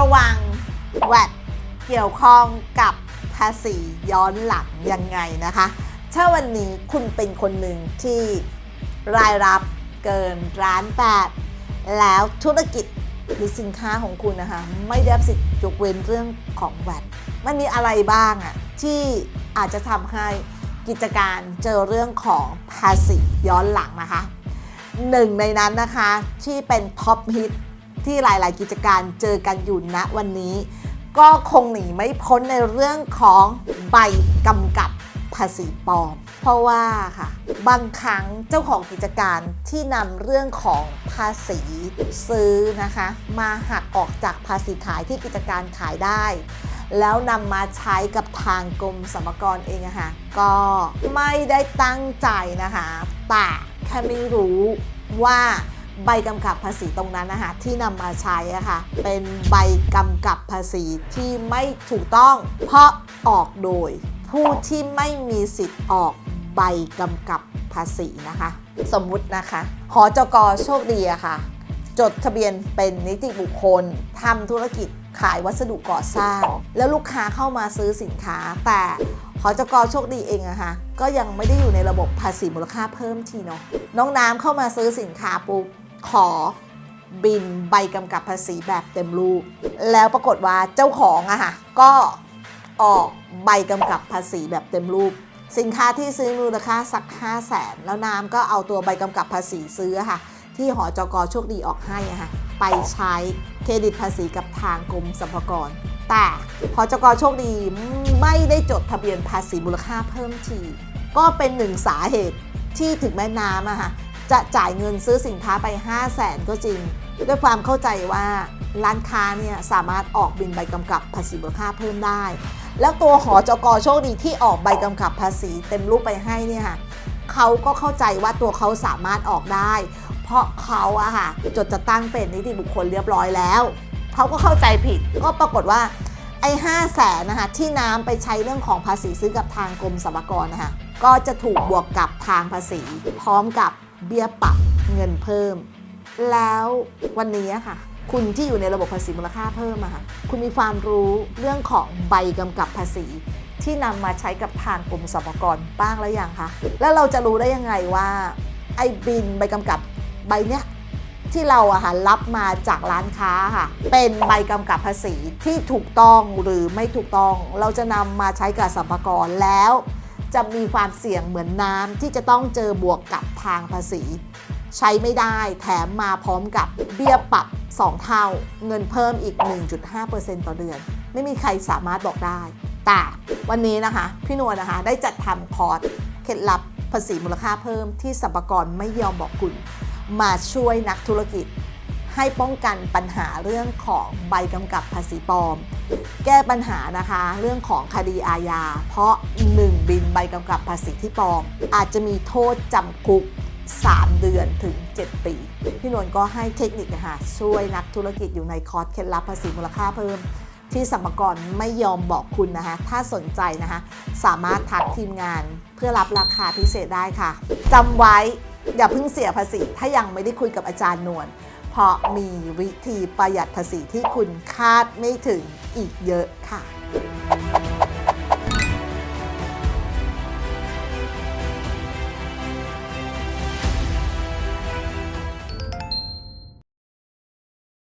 ระวังแวดเกี่ยวข้องกับภาษีย้อนหลังยังไงนะคะ ถ้าวันนี้คุณเป็นคนหนึ่งที่รายรับเกินร้านแปดแล้วธุรกิจหรือสินค้าของคุณนะคะไม่ได้สิทธิ์ยกเว้นเรื่องของแวดมันมีอะไรบ้างอะที่อาจจะทำให้กิจการเจอเรื่องของภาษีย้อนหลังนะคะหนึ่งในนั้นนะคะที่เป็นท็อปฮิต ที่หลาย ๆ กิจการเจอกันอยู่ณวันนี้ ก็คงหนีไม่พ้นในเรื่องของใบกำกับภาษีปลอม เพราะว่าค่ะ บางครั้งเจ้าของกิจการที่นำเรื่องของภาษีซื้อนะคะ มาหักออกจากภาษีขายที่กิจการขายได้ แล้วนำมาใช้กับทางกรมสรรพากรเองอะค่ะก็ไม่ได้ตั้งใจนะคะแต่แค่ไม่รู้ว่า ใบกำกับภาษีตรงนั้นนะคะที่นำมาใช้อะค่ะเป็นใบกำกับภาษีที่ไม่ถูกต้อง เพราะออกโดย ผู้ที่ไม่มีสิทธิ์ออกใบกำกับภาษีนะคะ สมมุตินะคะหอจกโชคดีอะค่ะ จดทะเบียนเป็นนิติบุคคลทำธุรกิจขายวัสดุก่อสร้าง แล้วลูกค้าเข้ามาซื้อสินค้า แต่หอจกโชคดีเองอะคะก็ยังไม่ได้อยู่ในระบบภาษีมูลค่าเพิ่มทีเนาะน้องน้ำเข้ามาซื้อสินค้าปุ๊บ ขอบินใบกำกับภาษีแบบเต็มรูป แล้วปรากฏว่าเจ้าของอะค่ะก็ออกใบกำกับภาษีแบบเต็มรูป สินค้าที่ซื้อมูลค่าสัก 5 0 0แสนแล้วน้ำก็เอาตัวใบกำกับภาษีซื้อค่ะ ที่หอจกโชคดีออกให้อะค่ะไปใช้เครดิตภาษีกับทางกรมสรรพากรแต่หอจกโชคดีไม่ได้จดทะเบียนภาษีมูลค่าเพิ่มทีก็เป็นหนึ่งสาเหตุที่ถึงแม่น้ำอะค่ะ จะจ่ายเงินซื้อสินค้าไป 5 0 0แสนก็จริง ด้วยความเข้าใจว่าร้านค้าเนี่ยสามารถออกบินใบกำกับภาษีมูลค่าเพิ่มได้ แล้วตัวหอจกโชคดีที่ออกใบกำกับภาษีเต็มรูปไปให้เนี่ยค่ะเขาก็เข้าใจว่าตัวเขาสามารถออกได้ เพราะเขาอะค่ะจดจะตั้งเป็นนิติบุคคลเรียบร้อยแล้วเขาก็เข้าใจผิดก็ปรากฏว่าไอ้ห้าแสนนะคะที่น้ำไปใช้เรื่องของภาษีซื้อกับทางกรมสรรพากรนะคะก็จะถูกบวกกับทางภาษี พร้อมกับ เบี้ยปรับเงินเพิ่ม แล้ววันนี้ค่ะ คุณที่อยู่ในระบบภาษีมูลค่าเพิ่มอะค่ะคุณมีความรู้เรื่องของใบกำกับภาษี ที่นำมาใช้กับทางกรมสรรพากรบ้างแล้วยังคะแล้วเราจะรู้ได้ยังไงว่าไอ้บินใบกำกับใบเนี้ยที่เราอะค่ะรับมาจากร้านค้าค่ะ เป็นใบกำกับภาษีที่ถูกต้องหรือไม่ถูกต้อง เราจะนำมาใช้กับสรรพากรแล้ว จะมีความเสี่ยงเหมือนน้ำที่จะต้องเจอบวกกับทางภาษี ใช้ไม่ได้แถมมาพร้อมกับเบี้ยปรับ 2 เท่า เงินเพิ่มอีก 1.5%ต่อเดือน ไม่มีใครสามารถบอกได้ แต่วันนี้นะคะ พี่นวลนะคะ ได้จัดทำคอร์สเคล็ดลับภาษีมูลค่าเพิ่มที่สรรพากรไม่ยอมบอกคุณ มาช่วยนักธุรกิจ ให้ป้องกันปัญหาเรื่องของใบกำกับภาษีปลอม แก้ปัญหานะคะเรื่องของคดีอาญา เพราะ 1 บินใบกำกับภาษีที่ปลอม อาจจะมีโทษจำคุก 3 เดือนถึง 7 ปี พี่นวลก็ให้เทคนิคนะคะช่วยนักธุรกิจอยู่ในคอร์สเคล็ดลับภาษีมูลค่าเพิ่ม ที่สัมภากรไม่ยอมบอกคุณนะคะถ้าสนใจนะคะสามารถทักทีมงานเพื่อรับราคาพิเศษได้ค่ะจำไว้อย่าเพิ่งเสียภาษีถ้ายังไม่ได้คุยกับอาจารย์นวล ราะมีวิธีประหยัดภาษีที่คุณคาดไม่ถึงอีกเยอะค่ะ